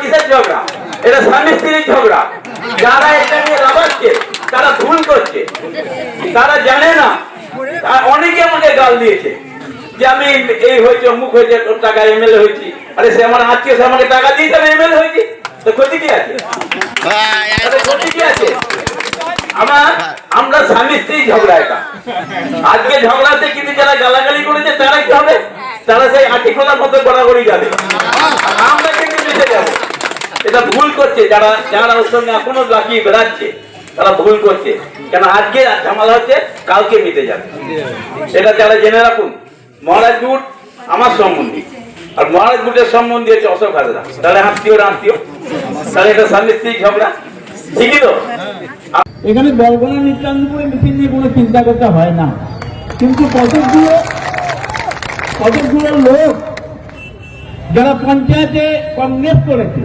কিসের ঝগড়া? এটা স্বামী স্ত্রীর ঝগড়া। যারা এটা নিয়ে লাগাচ্ছে তারা ভুল করছে। তারা জানে না। অনেকে আমাকে গাল দিয়েছে যে আমি এই হয়েছে অমুক হয়েছে টাকা এমএলএ হয়েছি। আরে সে আমার আত্মীয় সে আমাকে টাকা দিয়েছে আমি এমএলএ হয়েছি। তো ক্ষতি কি আছে? ক্ষতি কি আছে? আমার আমরা স্বামী স্ত্রী ঝগড়া এটা। আজকে ঝগড়াতে কিন্তু যারা গালাগালি করেছে তারা কি হবে? তারা সেই আটি খোলার মতো গড়াগড়ি যাবে আর আমরা কিন্তু মিশে যাব এটা ভুল করছে, যারা যারা ওর সঙ্গে এখনও লাগিয়ে বেড়াচ্ছে, তারা ভুল করছে। কেন আজকে ঝামেলা হচ্ছে, কালকে মিটে যাবে। এটা যারা জেনে রাখুন, মহারাজ গুট আমার সম্বন্ধী। আর মহারাজ গুটের সম্বন্ধী হচ্ছে অশোক হাজরা। তাহলে আত্মীয় আত্মীয় তাহলে এটা স্বামী স্ত্রী ঝগড়া। ঠিকই তো? এখানে বলগোনা নিত্যান্তপুরে মিছিল নিয়ে কোনো চিন্তা করতে হয় না। কিন্তু কতকগুলো কতকগুলো লোক যারা পঞ্চায়েতে কংগ্রেস করেছে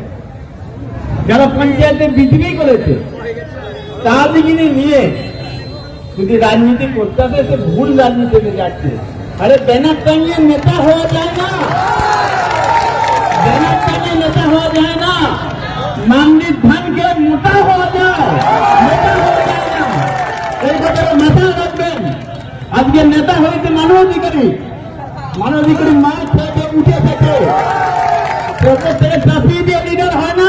যারা পঞ্চায়েতে বিজেপি করেছে, তাদেরকে নিয়ে যদি রাজনীতি করতে হবে, সে ভুল রাজনীতিতে যাচ্ছে। আরে ব্যানার টাঙিয়ে নেতা হওয়া যায় না। ব্যানার টাঙিয়ে নেতা হওয়া যায় না। মান্ডির ধানকে মোটা হওয়া যায়। মাথায় রাখবেন। আজকে নেতা হয়েছে মানবাধিকারী। মানবাধিকারী মাঠ থেকে উঠে থেকে প্রত্যেক থেকে দিয়ে লিডার হয় না।